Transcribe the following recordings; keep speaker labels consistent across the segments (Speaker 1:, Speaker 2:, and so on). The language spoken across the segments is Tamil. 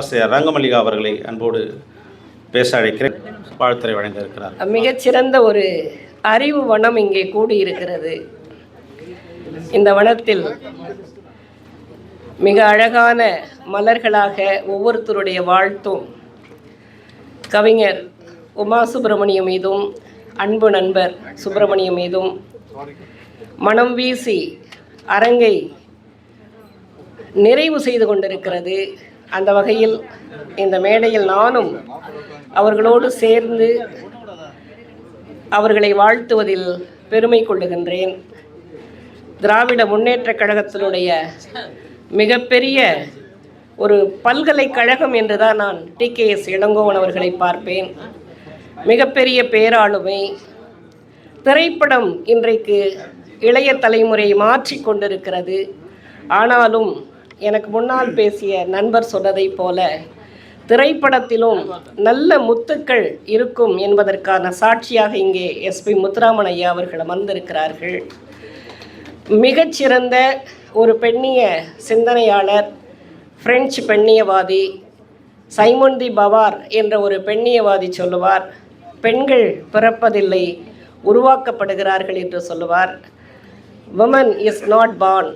Speaker 1: பேராசிரியர் ரங்கமல்லிகா அவர்களை அன்போடு பேச அழைக்கிறேன். வாழ்த்துறை வழங்கியிருக்கிறார்.
Speaker 2: மிகச்சிறந்த ஒரு அறிவு வனம் இங்கே கூடியிருக்கிறது. இந்த வனத்தில் மிக அழகான மலர்களாக ஒவ்வொருத்தருடைய வாழ்த்தும் கவிஞர் உமா சுப்பிரமணியம் மீதும் அன்பு நண்பர் சுப்பிரமணியம் மீதும் மனம் வீசி அரங்கை நிறைவு செய்து கொண்டிருக்கிறது. அந்த வகையில் இந்த மேடையில் நானும் அவர்களோடு சேர்ந்து அவர்களை வாழ்த்துவதில் பெருமை கொள்ளுகின்றேன். திராவிட முன்னேற்றக் கழகத்தினுடைய மிகப்பெரிய ஒரு பல்கலைக்கழகம் என்று தான் நான் டிகேஎஸ் இளங்கோவன் அவர்களை பார்ப்பேன். மிகப்பெரிய பேராளுமை. திரைப்படம் இன்றைக்கு இளைய தலைமுறை மாற்றி கொண்டிருக்கிறது. ஆனாலும் எனக்கு முன்னால் பேசிய நண்பர் சொன்னதைப் போல திரைப்படத்திலும் நல்ல முத்துக்கள் இருக்கும் என்பதற்கான சாட்சியாக இங்கே எஸ்பி முத்துராமன் ஐயா அவர்கள் அமர்ந்திருக்கிறார்கள். மிகச்சிறந்த ஒரு பெண்ணிய சிந்தனையாளர் பிரெஞ்சு பெண்ணியவாதி சைமன் தி பவார் என்ற ஒரு பெண்ணியவாதி சொல்லுவார். பெண்கள் பிறப்பதில்லை உருவாக்கப்படுகிறார்கள் என்று சொல்லுவார். உமன் இஸ் நாட் பார்ன்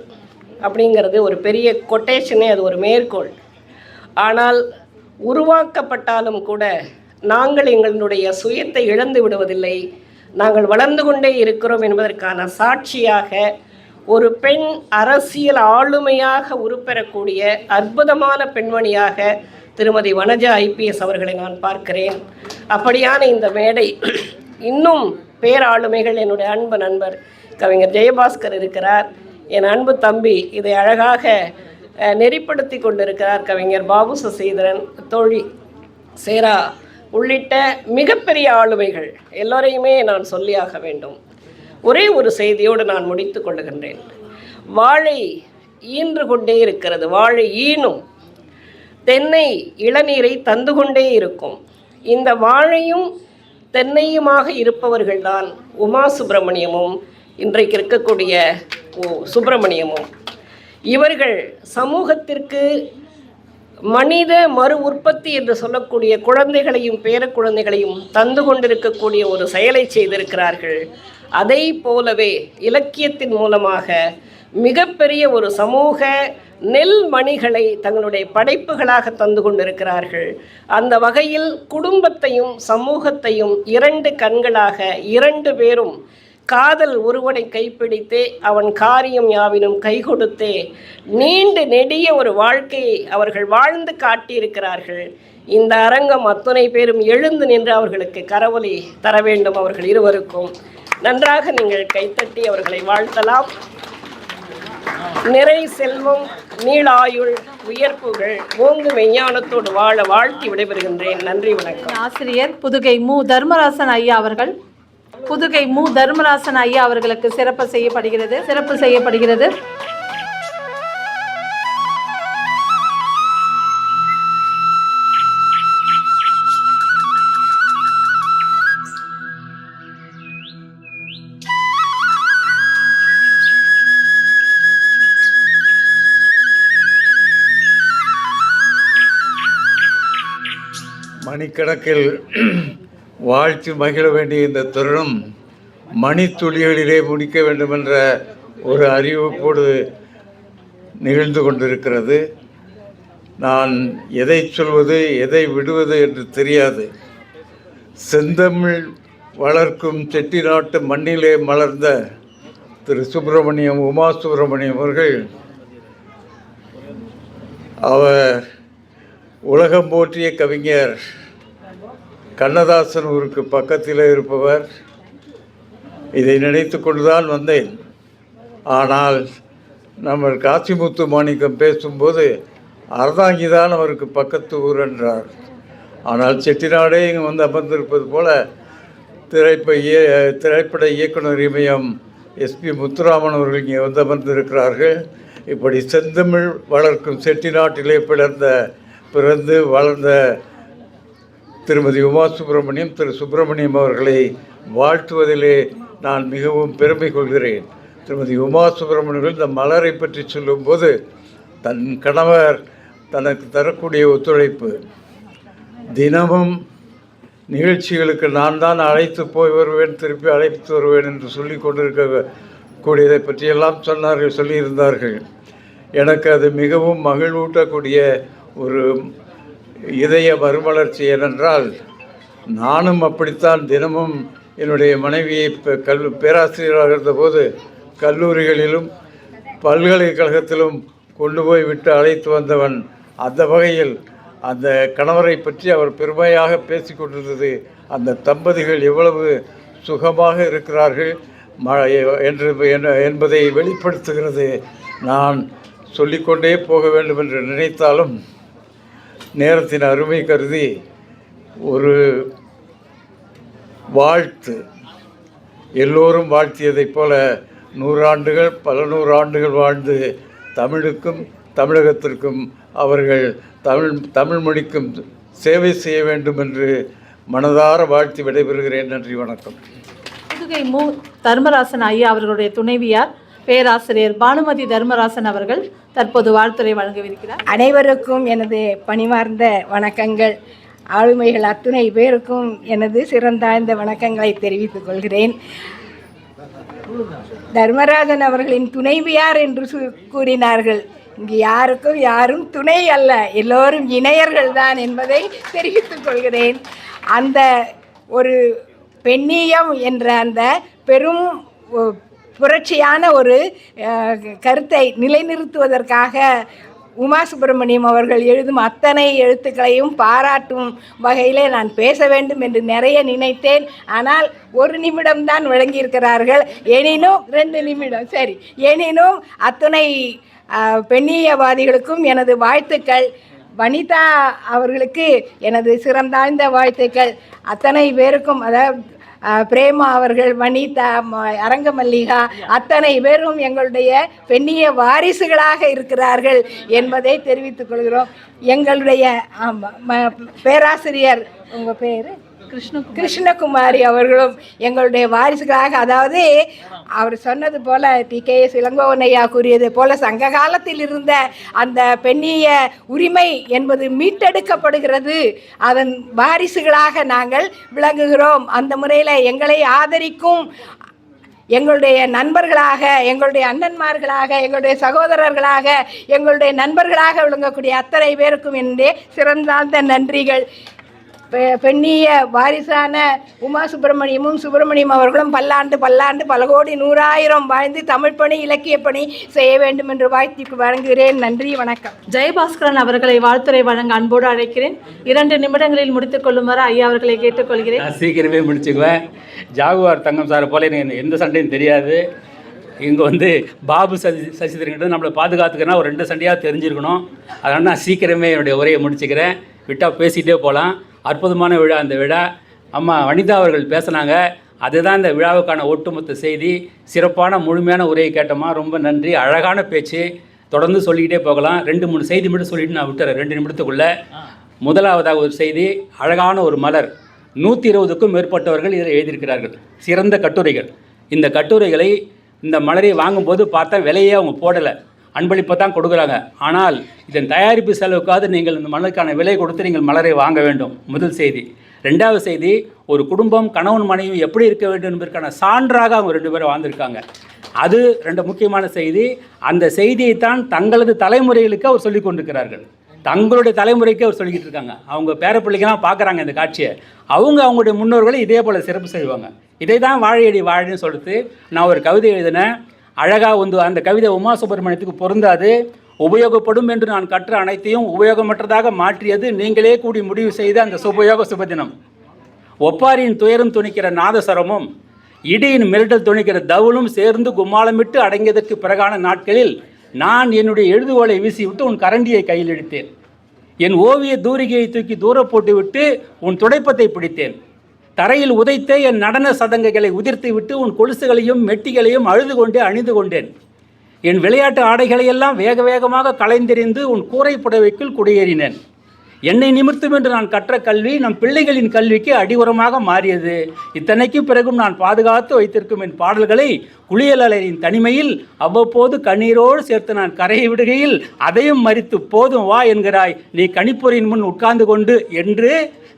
Speaker 2: அப்படிங்கிறது ஒரு பெரிய கொட்டேஷனே அது ஒரு மேற்கோள். ஆனால் உருவாக்கப்பட்டாலும் கூட நாங்கள் எங்களுடைய சுயத்தை இழந்து விடுவதில்லை. நாங்கள் வளர்ந்து கொண்டே இருக்கிறோம் என்பதற்கான சாட்சியாக ஒரு பெண் அரசியல் ஆளுமையாக உருப்பெறக்கூடிய அற்புதமான பெண்மணியாக திருமதி வனஜா ஐபிஎஸ் அவர்களை நான் பார்க்கிறேன். அப்படியான இந்த மேடை இன்னும் பேராளுமைகள் என்னுடைய அன்பு நண்பர் கவிஞர் ஜெயபாஸ்கர் இருக்கிறார். என் அன்பு தம்பி இதை அழகாக நெறிப்படுத்தி கொண்டிருக்கிறார் கவிஞர் பாபு சசீதரன். தோழி சேரா உள்ளிட்ட மிகப்பெரிய ஆளுமைகள் எல்லோரையுமே நான் சொல்லியாக வேண்டும். ஒரே ஒரு செய்தியோடு நான் முடித்து கொள்ளுகின்றேன். வாழை ஈன்று கொண்டே இருக்கிறது. வாழை ஈனும் தென்னை இளநீரை தந்து கொண்டே இருக்கும். இந்த வாழையும் தென்னையுமாக இருப்பவர்கள்தான் உமா சுப்பிரமணியமும் இன்றைக்கு இருக்கக்கூடிய சுப்பிரமணியமும். இவர்கள் சமூகத்திற்கு மனித மறு உற்பத்தி என்று சொல்லக்கூடிய குழந்தைகளையும் பேரக்குழந்தைகளையும் தந்து கொண்டிருக்கக்கூடிய ஒரு செயலை செய்திருக்கிறார்கள். அதை போலவே இலக்கியத்தின் மூலமாக மிகப்பெரிய ஒரு சமூக நெல் மணிகளை தங்களுடைய படைப்புகளாக தந்து கொண்டிருக்கிறார்கள். அந்த வகையில் குடும்பத்தையும் சமூகத்தையும் இரண்டு கண்களாக இரண்டு பேரும் காதல் ஒருவனை கைப்பிடித்தே அவன் காரியம் யாவினும் கை கொடுத்தே நீண்டு நெடிய ஒரு வாழ்க்கையை அவர்கள் வாழ்ந்து காட்டியிருக்கிறார்கள். இந்த அரங்கம் அத்துணை பேரும் எழுந்து நின்று அவர்களுக்கு கரவொலி தர வேண்டும் அவர்கள் இருவருக்கும். நன்றாக நீங்கள் கைத்தட்டி அவர்களை வாழ்த்தலாம். நிறை செல்வம் நீளாயுள் உயர்ப்புகள் ஓங்கு மெய்ஞானத்தோடு வாழ வாழ்த்தி விடைபெறுகின்றேன். நன்றி வணக்கம்.
Speaker 3: ஆசிரியர் புதுகை மு. தர்மராசன் ஐயா அவர்கள். புதுகை மு. தர்மராசன் ஐயா அவர்களுக்கு சிறப்பு செய்யப்படுகிறது. சிறப்பு செய்யப்படுகிறது.
Speaker 4: மணிக்கணக்கில் வாழ்த்து மகிழ வேண்டிய இந்த தருணம் மணித்துளிகளிலே முடிக்க வேண்டுமென்ற ஒரு அறிவிப்போடு நிகழ்ந்து கொண்டிருக்கிறது. நான் எதை சொல்வது எதை விடுவது என்று தெரியாது. செந்தமிழ் வளர்க்கும் செட்டிநாட்டு மண்ணிலே மலர்ந்த திரு சுப்பிரமணியம் உமா சுப்பிரமணியம் அவர்கள் அவர் உலகம் போற்றிய கவிஞர் கண்ணதாசன் ஊருக்கு பக்கத்தில் இருப்பவர். இதை நினைத்து கொண்டுதான் வந்தேன். ஆனால் நம்ம காசிமுத்து மாணிக்கம் பேசும்போது அறதாங்கி தான் அவருக்கு பக்கத்து ஊர் என்றார். ஆனால் செட்டிநாடே இங்கே வந்து அமர்ந்திருப்பது போல திரைப்ப இய திரைப்பட இயக்குனர் இமயம் எஸ்பி முத்துராமன் அவர்கள் இங்கே வந்து அமர்ந்திருக்கிறார்கள். இப்படி செந்தமிழ் வளர்க்கும் செட்டிநாட்டிலே பிறந்த பிறந்து வளர்ந்த திருமதி உமா சுப்பிரமணியம் திரு சுப்பிரமணியம் அவர்களை வாழ்த்துவதிலே நான் மிகவும் பெருமை கொள்கிறேன். திருமதி உமா சுப்பிரமணியர்கள் இந்த மலரை பற்றி சொல்லும்போது தன் கணவர் தனக்கு தரக்கூடிய ஒத்துழைப்பு. தினமும் நிகழ்ச்சிகளுக்கு நான் தான் அழைத்து போய் வருவேன் திருப்பி அழைத்து வருவேன் என்று சொல்லி கொண்டிருக்க கூடியதை பற்றியெல்லாம் சொன்னார்கள் சொல்லியிருந்தார்கள். எனக்கு அது மிகவும் மகிழ்வூட்டக்கூடிய ஒரு இதய மறுமலர்ச்சி ஏனென்றால் நானும் அப்படித்தான் தினமும் என்னுடைய மனைவியை கல் பேராசிரியராக இருந்தபோது கல்லூரிகளிலும் பல்கலைக்கழகத்திலும் கொண்டு போய் விட்டு அழைத்து வந்தவன் அந்த வகையில் அந்த கணவரை பற்றி அவர் பெருமையாக பேசிக் கொண்டிருந்தது. அந்த தம்பதிகள் எவ்வளவு சுகமாக இருக்கிறார்கள் ம என்று என்பதை வெளிப்படுத்துகிறது. நான் சொல்லிக்கொண்டே போக வேண்டும் என்று நினைத்தாலும் நேரத்தின் அருமை கருதி ஒரு வாழ்த்து. எல்லோரும் வாழ்த்தியதைப் போல நூறாண்டுகள் பல நூறாண்டுகள் வாழ்ந்து தமிழுக்கும் தமிழகத்திற்கும் அவர்கள் தமிழ் தமிழ் மொழிக்கும் சேவை செய்ய வேண்டும் என்று மனதார வாழ்த்தி விடைபெறுகிறேன். நன்றி வணக்கம்.
Speaker 3: புதுகை மு தர்மராசன் ஐயா அவர்களுடைய துணைவியார் பேராசிரியர் பானுமதி தர்மராசன் அவர்கள் தற்போது வாழ்த்துரை வழங்கவிருக்கிறார்.
Speaker 5: அனைவருக்கும் எனது பணிவார்ந்த வணக்கங்கள். ஆளுமைகள் அத்துணை பேருக்கும் எனது சிறந்தாழ்ந்த வணக்கங்களை தெரிவித்துக் கொள்கிறேன். தர்மராஜன் அவர்களின் துணைவியார் என்று கூறினார்கள். இங்கு யாருக்கும் யாரும் துணை அல்ல எல்லோரும் இணையர்கள் தான் என்பதை தெரிவித்துக் கொள்கிறேன். அந்த ஒரு பெண்ணியம் என்ற அந்த பெரும் ஒ- புரட்சியான ஒரு கருத்தை நிலைநிறுத்துவதற்காக உமா சுப்பிரமணியம் அவர்கள் எழுதும் அத்தனை எழுத்துக்களையும் பாராட்டும் வகையிலே நான் பேச வேண்டும் என்று நிறைய நினைத்தேன். ஆனால் ஒரு நிமிடம்தான் வழங்கியிருக்கிறார்கள் எனினும் ரெண்டு நிமிடம் சரி. எனினும் அத்தனை பெண்ணியவாதிகளுக்கும் எனது வாழ்த்துக்கள். வனிதா அவர்களுக்கு எனது சிறந்தாழ்ந்த வாழ்த்துக்கள். அத்தனை பேருக்கும் அதாவது பிரேமா அவர்கள் வனிதா ம- அரங்கமல்லிகா அத்தனை பேரும் எங்களுடைய பெண்ணிய வாரிசுகளாக இருக்கிறார்கள் என்பதை தெரிவித்துக் கொள்கிறோம். எங்களுடைய பேராசிரியர் உங்கள் பேர்? கிருஷ்ண கிருஷ்ணகுமாரி அவர்களும் எங்களுடைய வாரிசுகளாக அதாவது அவர் சொன்னது போல டி. கே. எஸ். இளங்கோவனையா கூறியது போல சங்க காலத்தில் இருந்த அந்த பெண்ணிய உரிமை என்பது மீட்டெடுக்கப்படுகிறது. அதன் வாரிசுகளாக நாங்கள் விளங்குகிறோம். அந்த முறையில் எங்களை ஆதரிக்கும் எங்களுடைய நண்பர்களாக எங்களுடைய அண்ணன்மார்களாக எங்களுடைய சகோதரர்களாக எங்களுடைய நண்பர்களாக விளங்கக்கூடிய அத்தனை பேருக்கும் என்னுடைய சிறந்தார்ந்த நன்றிகள். பெண்ணிய வாரிசான உமா சுப்பிரமணியமும் சுப்பிரமணியம் அவர்களும் பல்லாண்டு பல்லாண்டு பல கோடி நூறாயிரம் வாழ்ந்து தமிழ் பணி இலக்கிய பணி செய்ய வேண்டும் என்று வாழ்த்தி வழங்குகிறேன். நன்றி வணக்கம்.
Speaker 3: ஜெயபாஸ்கரன் அவர்களை வாழ்த்துரை வழங்க அன்போடு அழைக்கிறேன். இரண்டு நிமிடங்களில் முடித்துக் கொள்ளுமாறு ஐயா அவர்களை கேட்டுக்கொள்கிறேன்.
Speaker 6: நான் சீக்கிரமே முடிச்சுக்குவேன். ஜாகுவார் தங்கம் சார் போல எனக்கு எந்த சண்டையும் தெரியாது. இங்கே வந்து பாபு சசி சசிதரன்கிட்ட நம்மளை பாதுகாத்துக்கன்னா ஒரு ரெண்டு சண்டையாக தெரிஞ்சிருக்கணும். அதனால் நான் சீக்கிரமே என்னுடைய உரையை முடிச்சுக்கிறேன். விட்டால் பேசிகிட்டே போகலாம் அற்புதமான விழா அந்த விழா. அம்மா வனிதா அவர்கள் பேசுனாங்க. அதுதான் இந்த விழாவுக்கான ஒட்டுமொத்த செய்தி. சிறப்பான முழுமையான உரையை கேட்டோமா ரொம்ப நன்றி. அழகான பேச்சு. தொடர்ந்து சொல்லிக்கிட்டே போகலாம். ரெண்டு மூணு செய்தி மட்டும் சொல்லிட்டு நான் விட்டுறேன். ரெண்டு நிமிடத்துக்குள்ளே. முதலாவதாக ஒரு செய்தி. அழகான ஒரு மலர். நூற்றி இருபதுக்கும் மேற்பட்டவர்கள் இதில் எழுதியிருக்கிறார்கள். சிறந்த கட்டுரைகள். இந்த கட்டுரைகளை இந்த மலரை வாங்கும்போது பார்த்தா விலையே அவங்க போடலை. அன்பளிப்பை தான் கொடுக்குறாங்க. ஆனால் இதன் தயாரிப்பு செலவுக்காவது நீங்கள் இந்த மலருக்கான விலை கொடுத்து நீங்கள் மலரை வாங்க வேண்டும். முதல் செய்தி. ரெண்டாவது செய்தி ஒரு குடும்பம் கணவன் மனைவி எப்படி இருக்க வேண்டும் என்பதற்கான சான்றாக அவங்க ரெண்டு பேரும் வாழ்ந்திருக்காங்க. அது ரெண்டு முக்கியமான செய்தி. அந்த செய்தியைத்தான் தங்களது தலைமுறைகளுக்கு அவர் சொல்லிக் கொண்டிருக்கிறார்கள். தங்களுடைய தலைமுறைக்கு அவர் சொல்லிக்கிட்டு இருக்காங்க. அவங்க பேரப்பிள்ளைக்கெல்லாம் பார்க்குறாங்க இந்த காட்சியை. அவங்க அவங்களுடைய முன்னோர்களை இதே போல் சிறப்பு செய்வாங்க. இதை தான் வாழையடி வாழைன்னு சொல்லிட்டு நான் ஒரு கவிதை எழுதினேன். அழகாக வந்து அந்த கவிதை உமா சுப்பிரமணியத்துக்கு பொருந்தாது உபயோகப்படும் என்று நான் கற்ற அனைத்தையும் உபயோகமற்றதாக மாற்றியது நீங்களே கூடி முடிவு செய்த அந்த சுபயோக சுபதினம். ஒப்பாரியின் துயரம் துணிக்கிற நாதசரமும் இடியின் மிரட்டல் துணிக்கிற தவுளும் சேர்ந்து கும்மாளமிட்டு அடங்கியதற்கு பிறகான நாட்களில் நான் என்னுடைய எழுதுகோலை வீசிவிட்டு உன் கரண்டியை கையில் எடுத்தேன் என் ஓவிய தூரிகையை தூக்கி தூர போட்டுவிட்டு உன் துடைப்பத்தை பிடித்தேன். தரையில் உதைத்தே என் நடன சதங்கைகளை உதிர்த்து விட்டு உன் கொலுசுகளையும் மெட்டிகளையும் அழுது கொண்டே அணிந்து கொண்டேன் என் விளையாட்டு ஆடைகளையெல்லாம் வேக வேகமாக களைந்தெறிந்து உன் கூரை புடவைக்குள் குடியேறினேன். என்னை நிமிர்த்தும் என்று நான் கற்ற கல்வி நம் பிள்ளைகளின் கல்விக்கு அடிவுரமாக மாறியது. இத்தனைக்கும் பிறகும் நான் பாதுகாத்து வைத்திருக்கும் என் பாடல்களை குளியலரின் தனிமையில் அவ்வப்போது கண்ணீரோடு சேர்த்து நான் கரையை விடுகையில் அதையும் மறித்து போதும் வா என்கிறாய். நீ கணிப்பொறியின் முன் உட்கார்ந்து கொண்டு என்று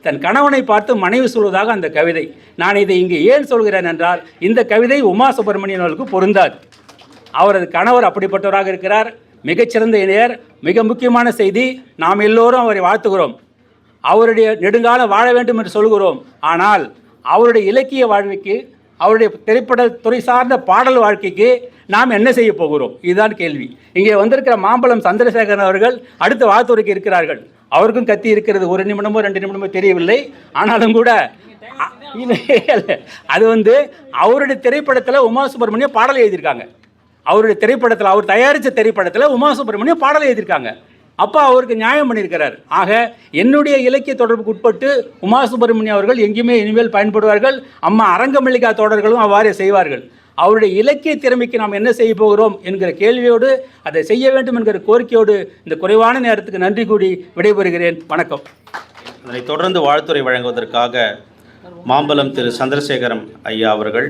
Speaker 6: தன் கணவனை பார்த்து மனைவி சொல்வதாக அந்த கவிதை. நான் இதை இங்கு ஏன் சொல்கிறேன் என்றால் இந்த கவிதை உமா சுப்பிரமணியன் அவர்களுக்கு பொருந்தாது. அவரது கணவர் அப்படிப்பட்டவராக இருக்கிறார். மிகச்சிறந்த இணையர் மிக முக்கியமான செய்தி நாம் எல்லோரும் அவரை வாழ்த்துகிறோம். அவருடைய நெடுங்காலம் வாழ வேண்டும் என்று சொல்கிறோம். ஆனால் அவருடைய இலக்கிய வாழ்வுக்கு அவருடைய திரைப்பட துறை சார்ந்த பாடல் வாழ்க்கைக்கு நாம் என்ன செய்ய போகிறோம்? இதுதான் கேள்வி. இங்கே வந்திருக்கிற மாம்பழம் சந்திரசேகரன் அவர்கள் அடுத்த வாழ்த்துறைக்கு இருக்கிறார்கள். அவருக்கும் கத்தி இருக்கிறது. ஒரு நிமிடமோ ரெண்டு நிமிடமோ தெரியவில்லை. ஆனாலும் கூட அது வந்து அவருடைய திரைப்படத்தில் உமா சுப்பிரமணியம் பாடல் எழுதியிருக்காங்க. அவருடைய திரைப்படத்தில் அவர் தயாரித்த திரைப்படத்தில் உமா சுப்பிரமணியம் பாடல் எழுதியிருக்காங்க. அப்போ அவருக்கு நியாயம் பண்ணியிருக்கிறார். ஆக என்னுடைய இலக்கிய தொடர்புக்கு உட்பட்டு உமா சுப்பிரமணியம் அவர்கள் எங்கேயுமே இனிமேல் பயன்படுவார்கள். அம்மா அரங்கமல்லிகா தொடர்களும் அவ்வாறே செய்வார்கள். அவருடைய இலக்கிய திறமைக்கு நாம் என்ன செய்ய போகிறோம் என்கிற கேள்வியோடு அதை செய்ய வேண்டும் என்கிற கோரிக்கையோடு இந்த குறைவான நேரத்துக்கு நன்றி கூடி விடைபெறுகிறேன். வணக்கம்.
Speaker 1: அதனைத் தொடர்ந்து வாழ்த்துறை வழங்குவதற்காக மாம்பலம் திரு சந்திரசேகரம் ஐயா அவர்கள்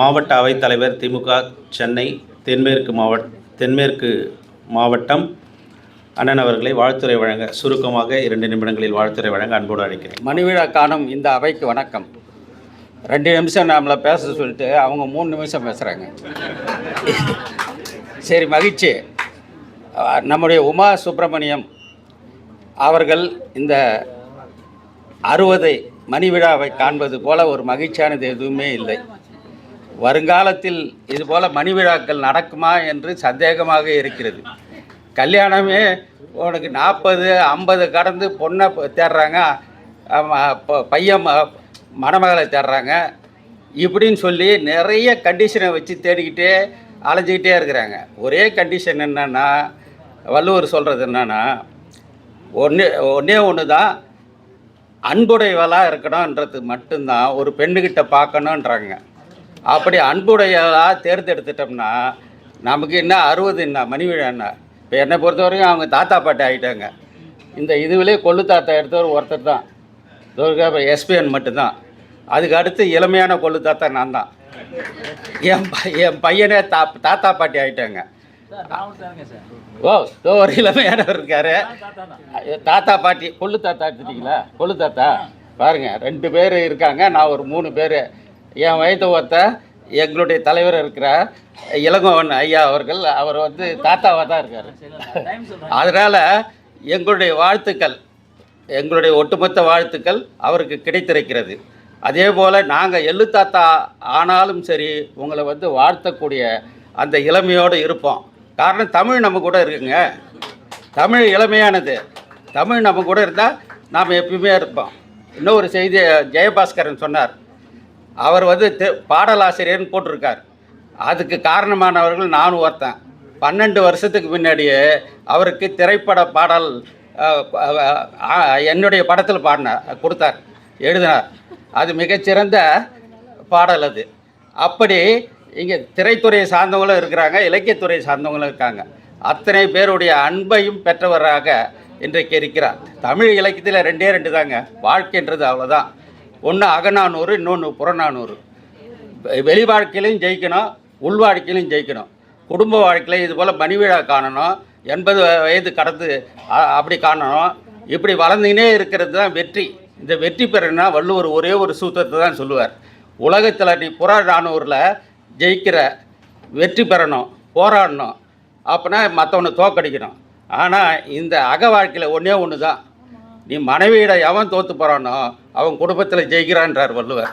Speaker 1: மாவட்ட அவைத்தலைவர் திமுக சென்னை தென்மேற்கு மாவட்ட தென்மேற்கு மாவட்டம் அண்ணன் அவர்களை வாழ்த்துறை வழங்க சுருக்கமாக இரண்டு நிமிடங்களில் வாழ்த்துறை வழங்க அன்போடு அழைக்கிறேன்.
Speaker 7: மணிவிழா காணும் இந்த அவைக்கு வணக்கம். ரெண்டு நிமிஷம் நம்மளை பேச சொல்லிட்டு அவங்க மூணு நிமிஷம் பேசுகிறாங்க சரி மகிழ்ச்சி. நம்முடைய உமா சுப்பிரமணியம் அவர்கள் இந்த அறுபதை மணி விழாவை காண்பது போல ஒரு மகிழ்ச்சியானது எதுவுமே இல்லை. வருங்காலத்தில் இதுபோல் மணி விழாக்கள் நடக்குமா என்று சந்தேகமாக இருக்கிறது. கல்யாணமே உனக்கு நாற்பது ஐம்பது கடந்து பொண்ணை தேடுறாங்க பையன் ம- மணமகளை தேடுறாங்க. இப்படின்னு சொல்லி நிறைய கண்டிஷனை வச்சு தேடிக்கிட்டே அலைஞ்சிக்கிட்டே இருக்கிறாங்க. ஒரே கண்டிஷன் என்னென்னா வள்ளுவர் சொல்கிறது என்னன்னா ஒன்றே ஒன்றே ஒன்று தான் அன்புடையவளாக இருக்கணுன்றது மட்டும்தான் ஒரு பெண்ணுக்கிட்ட பார்க்கணுன்றாங்க அப்படி அன்புடையதாக தேர்ந்தெடுத்துட்டோம்னா நமக்கு என்ன அறுபது என்ன மணி விழா என்ன? இப்போ என்னை பொறுத்த வரைக்கும் அவங்க தாத்தா பாட்டி ஆகிட்டாங்க இந்த இதுவிலே கொள்ளு தாத்தா எடுத்தவர் ஒருத்தர் தான். துர்கா எஸ்பிஎன் மட்டும்தான். அதுக்கு அடுத்து இளமையான கொள்ளு தாத்தா நான் தான். என் ப- என் பையனே தா தாத்தா பாட்டி ஆகிட்டாங்க ஓ இதோ ஒரு இளமையானவர் இருக்காரு. தாத்தா பாட்டி கொள்ளு தாத்தா எடுத்துட்டீங்களா? கொள்ளு தாத்தா? பாருங்க ரெண்டு பேர் இருக்காங்க. நான் ஒரு மூணு பேர். என் வயது ஒத்த எங்களுடைய தலைவர் இருக்கிற இளங்கோவன் ஐயா அவர்கள் அவர் வந்து தாத்தாவாக தான் இருக்கார். அதனால் எங்களுடைய வாழ்த்துக்கள் எங்களுடைய ஒட்டுமொத்த வாழ்த்துக்கள் அவருக்கு கிடைத்திருக்கிறது. அதே போல் நாங்கள் எள்ளு தாத்தா ஆனாலும் சரி உங்களை வந்து வாழ்த்தக்கூடிய அந்த இளமையோடு இருப்போம். காரணம் தமிழ் நம்ம கூட இருக்குங்க. தமிழ் இளமையானது. தமிழ் நம்ம கூட இருந்தால் நாம் எப்பயுமே இருப்போம். இன்னொரு செய்தி ஜெயபாஸ்கரன் சொன்னார். அவர் வந்து தெ- பாடலாசிரியர்னு போட்டிருக்கார். அதுக்கு காரணமானவர்கள் நானும் ஒருத்தன். பன்னெண்டு வருஷத்துக்கு முன்னாடியே அவருக்கு திரைப்பட பாடல் என்னுடைய படத்தில் பாடினார் கொடுத்தார் எழுதினார். அது மிகச்சிறந்த பாடல் அது. அப்படி இங்கே திரைத்துறையை சார்ந்தவங்களும் இருக்கிறாங்க இலக்கியத்துறையை சார்ந்தவங்களும் இருக்காங்க. அத்தனை பேருடைய அன்பையும் பெற்றவராக இன்றைக்கு இருக்கிறார். தமிழ் இலக்கியத்தில் ரெண்டே ரெண்டு தாங்க வாழ்க்கைன்றது அவ்வளோதான் ஒன்று அகநானூறு இன்னொன்று புறநானூறு. வெளி வாழ்க்கையிலையும் ஜெயிக்கணும் உள் வாழ்க்கையிலையும் ஜெயிக்கணும். குடும்ப வாழ்க்கையில் இது போல் மணி விழா காணணும் எண்பது வயது கடந்து அப்படி காணணும். இப்படி வளர்ந்துக்கினே இருக்கிறது தான் வெற்றி. இந்த வெற்றி பெறணும்னா வள்ளுவர் ஒரே ஒரு சூத்திரத்தை தான் சொல்லுவார். உலகத்தில் நீ புறநானூரில் ஜெயிக்கிற வெற்றி பெறணும் போராடணும். அப்படின்னா மற்றவனை தோக்கடிக்கணும். ஆனால் இந்த அக வாழ்க்கையில் ஒன்றே ஒன்று தான் நீ மனைவியிட எவன் தோத்து போகிறானோ அவன் குடும்பத்தில் ஜெயிக்கிறான்றார் வள்ளுவர்.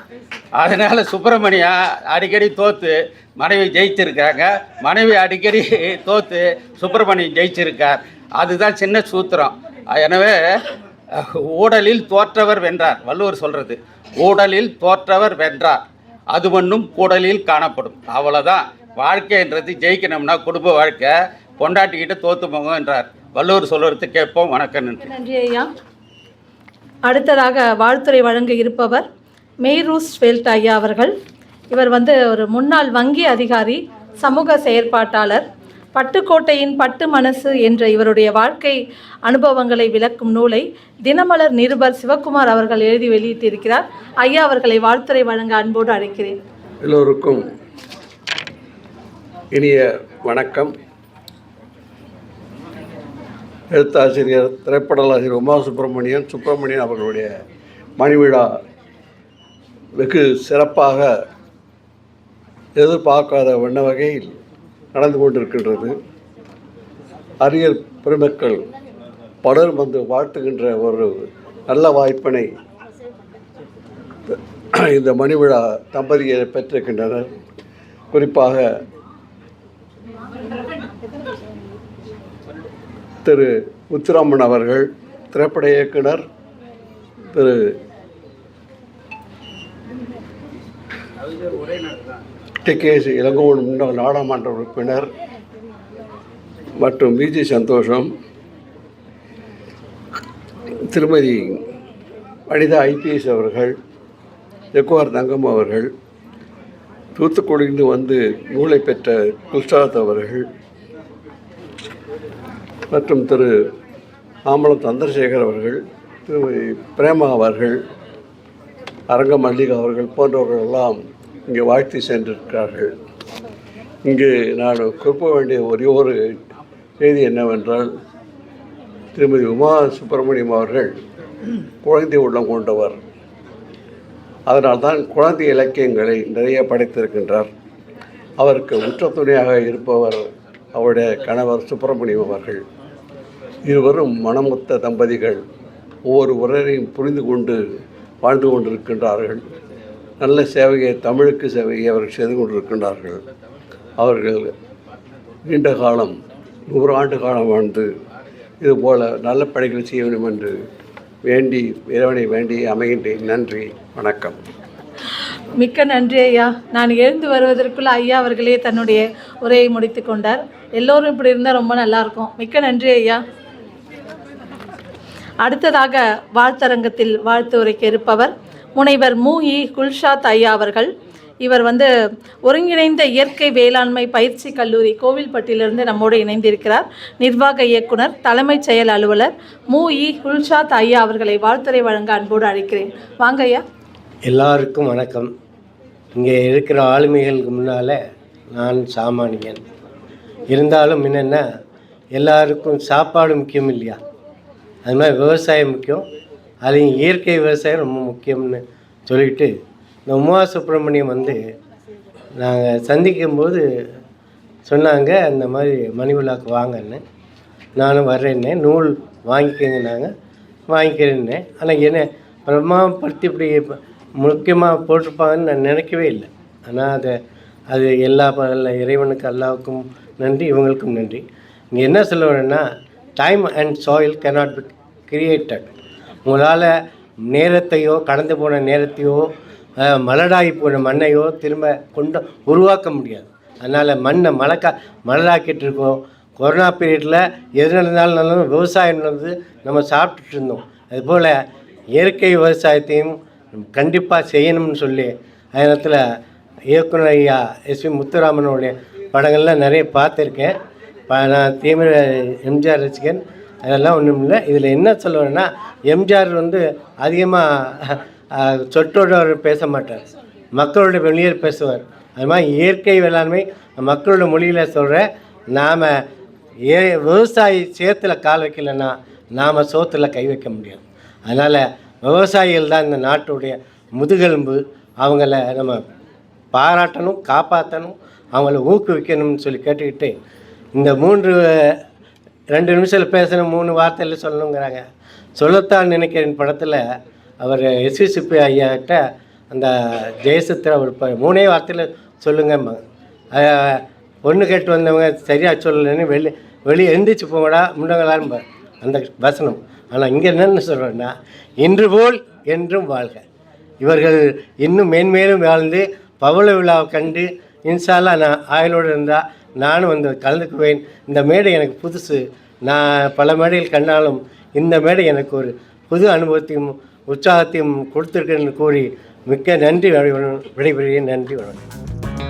Speaker 7: அதனால் சுப்பிரமணியா அடிக்கடி தோத்து மனைவி ஜெயிச்சிருக்காங்க. மனைவி அடிக்கடி தோத்து சுப்பிரமணியம் ஜெயிச்சிருக்கார். அதுதான் சின்ன சூத்திரம். எனவே ஊடலில் தோற்றவர் வென்றார் வள்ளுவர் சொல்கிறது ஊடலில் தோற்றவர் வென்றார். அது ஒன்றும் கூடலில் காணப்படும். அவ்வளோதான் வாழ்க்கைன்றது ஜெயிக்கணும்னா குடும்ப வாழ்க்கை. கொண்டாட்டிக்கிட்டு தோத்து போங்க என்றார் வள்ளுவர் சொல்கிறது கேட்போம். வணக்கம் நன்றி.
Speaker 3: நன்றி ஐயா. அடுத்ததாக வாழ்த்துறை வழங்க இருப்பவர் மெய்ரூஸ் ஃபெல்ட் ஐயா அவர்கள். இவர் வந்து ஒரு முன்னாள் வங்கி அதிகாரி சமூக செயற்பாட்டாளர். பட்டுக்கோட்டையின் பட்டு மனசு என்ற இவருடைய வாழ்க்கை அனுபவங்களை விளக்கும் நூலை தினமலர் நிருபர் சிவகுமார் அவர்கள் எழுதி வெளியிட்டிருக்கிறார். ஐயா அவர்களை வாழ்த்துரை வழங்க அன்போடு அழைக்கிறேன்.
Speaker 8: எல்லோருக்கும் இனிய வணக்கம். எழுத்தாசிரியர் திரைப்படலாசிரியர் உமா சுப்பிரமணியன் சுப்பிரமணியன் அவர்களுடைய மணிவிழா வெகு சிறப்பாக எதிர்பார்க்காத வண்ண வகையில் நடந்து கொண்டிருக்கின்றது. அரியர் பெருமக்கள் பலரும் வந்து வாழ்த்துகின்ற ஒரு நல்ல வாய்ப்பினை இந்த மணிவிழா தம்பதியை பெற்றிருக்கின்றனர். குறிப்பாக திரு முத்துராமன் அவர்கள் திரைப்பட இயக்குனர் திரு டி. இளங்கோவன் முன்னாள் நாடாளுமன்ற உறுப்பினர் மற்றும் விஜி சந்தோஷம் திருமதி வனிதா ஐபிஎஸ் அவர்கள் ஜெக்குவார் தங்கம் அவர்கள் தூத்துக்குடியிலிருந்து வந்து நூலை பெற்ற குல்ஷாத் அவர்கள் மற்றும் திரு ஆம்பலம் சந்திரசேகர் அவர்கள் திருமதி பிரேமா அவர்கள் அரங்க மல்லிகா அவர்கள் போன்றவர்கள் எல்லாம் இங்கே வாழ்த்தி சென்றிருக்கிறார்கள். இங்கு நான் குறிப்பிட வேண்டிய ஒரே ஒரு செய்தி என்னவென்றால் திருமதி உமா சுப்பிரமணியம் அவர்கள் குழந்தை உள்ளம் கொண்டவர். அதனால்தான் குழந்தை இலக்கியங்களை நிறைய படைத்திருக்கின்றார். அவருக்கு உற்ற துணையாக இருப்பவர் அவருடைய கணவர் சுப்பிரமணியம் அவர்கள். இருவரும் மனமொத்த தம்பதிகள் ஒவ்வொரு உறரையும் புரிந்து கொண்டு வாழ்ந்து கொண்டிருக்கின்றார்கள். நல்ல சேவையை தமிழுக்கு சேவையை அவர்கள் செய்து கொண்டிருக்கின்றார்கள். அவர்கள் நீண்ட காலம் நூறு ஆண்டு காலம் வாழ்ந்து இதுபோல நல்ல பணிகள் செய்ய வேண்டும் என்று வேண்டி இறைவனை வேண்டி அமைகின்றேன். நன்றி வணக்கம்.
Speaker 3: மிக்க நன்றி ஐயா. நான் எழுந்து வருவதற்குள் ஐயா அவர்களே தன்னுடைய உரையை முடித்து கொண்டார். எல்லோரும் இப்படி இருந்தால் ரொம்ப நல்லாயிருக்கும் மிக்க நன்றி ஐயா. அடுத்ததாக வாழ்த்தரங்கத்தில் வாழ்த்துரைக்கு இருப்பவர் முனைவர் மு. இ. குல்ஷாத் ஐயா அவர்கள். இவர் வந்து ஒருங்கிணைந்த இயற்கை வேளாண்மை பயிற்சி கல்லூரி கோவில்பட்டியிலிருந்து நம்மோடு இணைந்திருக்கிறார். நிர்வாக இயக்குனர் தலைமைச் செயல் அலுவலர் மு. இ. குல்ஷாத் ஐயா அவர்களை வாழ்த்துறை வழங்க அன்போடு அழைக்கிறேன். வாங்க ஐயா.
Speaker 9: எல்லாருக்கும் வணக்கம். இங்கே இருக்கிற ஆளுமைகளுக்கு முன்னால் நான் சாமானியன். இருந்தாலும் என்னென்ன எல்லாருக்கும் சாப்பாடு முக்கியம் இல்லையா? அது மாதிரி விவசாயம் முக்கியம். அதுலேயும் இயற்கை விவசாயம் ரொம்ப முக்கியம்னு சொல்லிட்டு இந்த உமா சுப்பிரமணியம் வந்து நாங்கள் சந்திக்கும்போது சொன்னாங்க அந்த மாதிரி மணி விழாக்கு வாங்கன்னு. நானும் வர்றேன்னே நூல் வாங்கிக்கங்கன்னாங்க. வாங்கிக்கிறேன்னே. ஆனால் என்ன பிரமாப்படுத்தி இப்படி முக்கியமாக போட்டிருப்பாங்கன்னு நான் நினைக்கவே இல்லை. ஆனால் அதை அது எல்லா இறைவனுக்கு அல்லாவுக்கும் நன்றி இவங்களுக்கும் நன்றி. இங்கே என்ன சொல்ல வரேன்னா time and soil cannot be created உங்களால் நேரத்தையோ கடந்து போன நேரத்தையோ மலடாகி போன மண்ணையோ திரும்ப கொண்டு உருவாக்க முடியாது. அதனால் மண்ணை மலக்கா மலராக்கிட்டு இருக்கோம் கொரோனா பீரியடில் எது நடந்தாலும் நல்லதும் விவசாயம் நடந்து நம்ம சாப்பிட்டுட்டு இருந்தோம். அதுபோல் இயற்கை விவசாயத்தையும் கண்டிப்பாக செய்யணும்னு சொல்லி நேரத்தில் இயக்குனர் ஐயா எஸ்வி முத்துராமனுடைய படங்கள்லாம் நிறைய பார்த்துருக்கேன். நான் தீவிர எம்ஜிஆர் ரசிகன் அதெல்லாம் ஒன்றும் இல்லை. இதில் என்ன சொல்லுவேன்னா எம்ஜிஆர் வந்து அதிகமாக சொற்றோட பேச மாட்டார். மக்களோட வெளியே பேசுவார். அது மாதிரி இயற்கை வேளாண்மை மக்களோட மொழியில் சொல்கிற நாம் ஏ விவசாயி சேத்துல கால் வைக்கலைன்னா நாம் சோத்தில் கை வைக்க முடியாது. அதனால் விவசாயிகள் தான் இந்த நாட்டுடைய முதுகெலும்பு. அவங்கள நம்ம பாராட்டணும் காப்பாற்றணும் அவங்கள ஊக்குவிக்கணும்னு சொல்லி கேட்டுக்கிட்டு இந்த மூன்று ரெண்டு நிமிஷத்தில் பேசின மூணு வார்த்தையில் சொல்லணுங்கிறாங்க. சொல்லத்தான் நினைக்கிறேன் படத்தில் அவர் எஸ்விசிபி ஐயா கிட்ட அந்த ஜெயசித்ரா ஒரு மூணே வார்த்தையில் சொல்லுங்கம்மா பொண்ணு கேட்டு வந்தவங்க சரியாக சொல்லலைன்னு வெளியே வெளியே எந்திரிச்சு போங்கடா முண்டங்களான்னு அந்த வசனம். ஆனால் இங்கே என்னென்னு சொல்கிறேன்னா இன்று போல் என்றும் வாழ்க. இவர்கள் இன்னும் மேன்மேலும் வாழ்ந்து பவள விழாவை கண்டு இன்ஷால்லா நான் ஆயுளோடு இருந்தால் நானும் வந்து கலந்துக்குவேன். இந்த மேடை எனக்கு புதுசு. நான் பல மேடைகள் கண்டாலும் இந்த மேடை எனக்கு ஒரு புது அனுபவத்தையும் உற்சாகத்தையும் கொடுத்துருக்கேன்னு கூறி மிக்க நன்றி. விடைபெறுகிறேன். நன்றி வணக்கம்.